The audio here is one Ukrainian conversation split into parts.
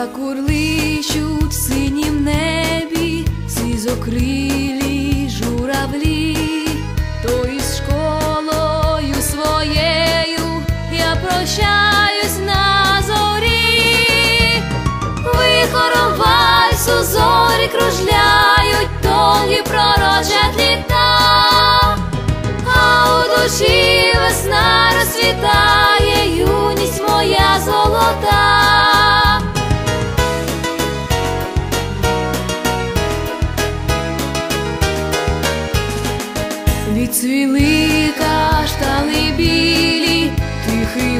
Закурлищуть в синім небі, сизокрилі журавлі, то із школою своєю я прощаюсь на зорі, вихором вальсу зорі кружляють, довгі пророчать літа, а у душі весна розцвітає, юність моя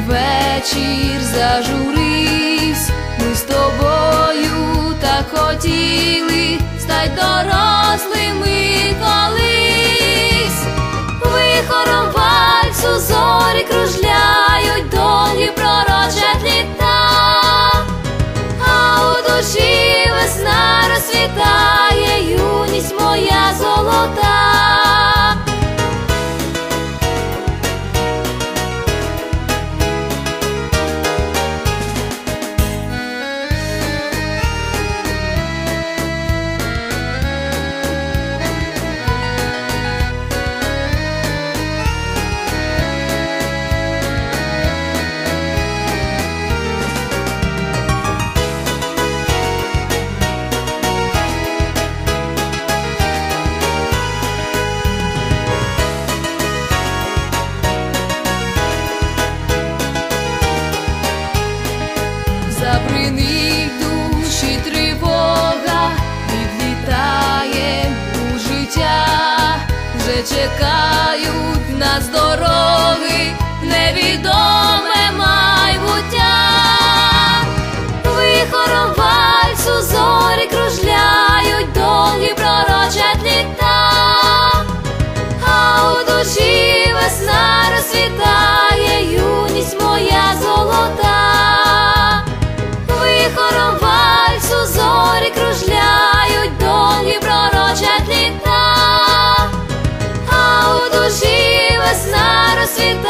вечір зажуривсь, ми з тобою так хотіли, стать дорослими колись, вихором вальсу зорі кружляють, долі пророчать літа, а у душі весна розцвітає, юність моя золота. Чекають нас дороги, весна розцвітає,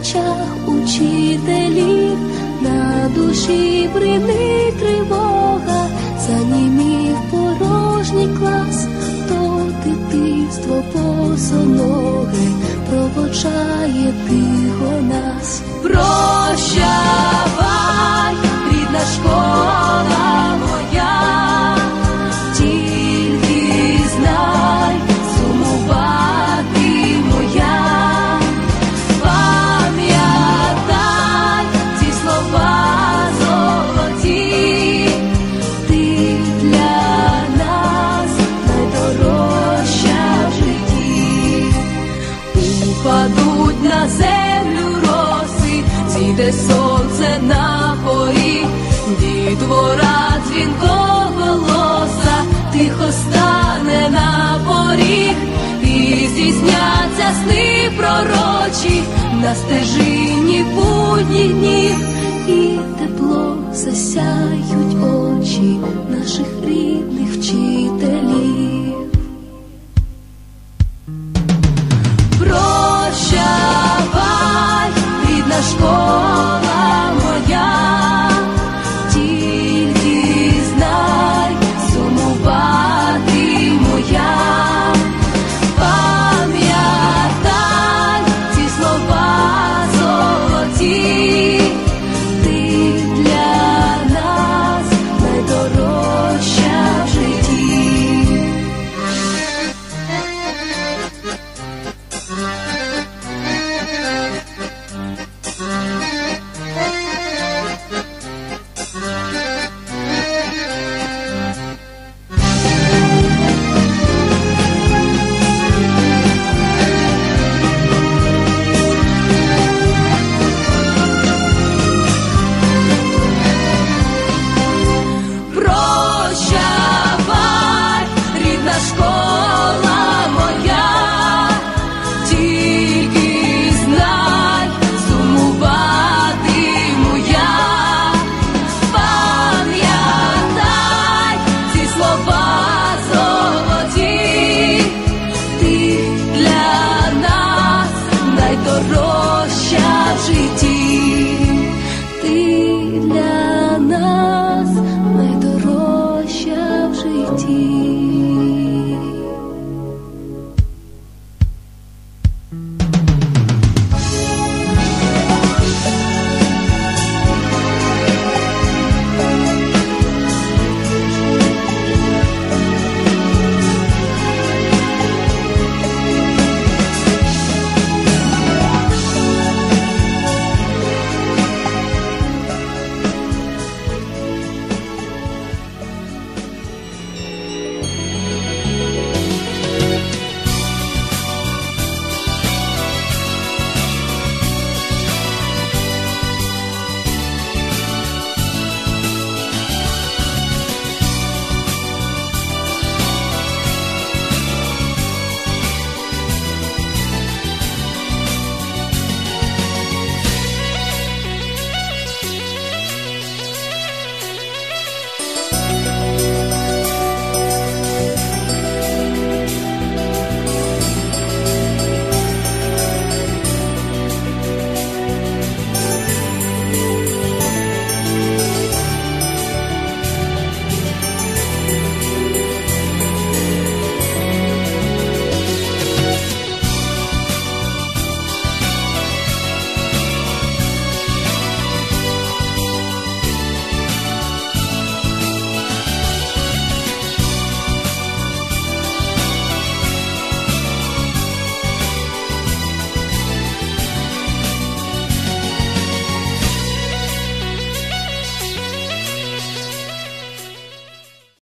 очах учителів, на душі брини тривога, занімів порожній клас, то дитинство босоноге проводжає тихо нас. Прощавай, рідна школа Упадуть на землю роси, зійде сонце на порі, дітвора дзвінкоголоса, тихо стане на поріг, і здійсняться сни пророчі на стежині будніх днів, і тепло засяють очі наших рідних вчителів.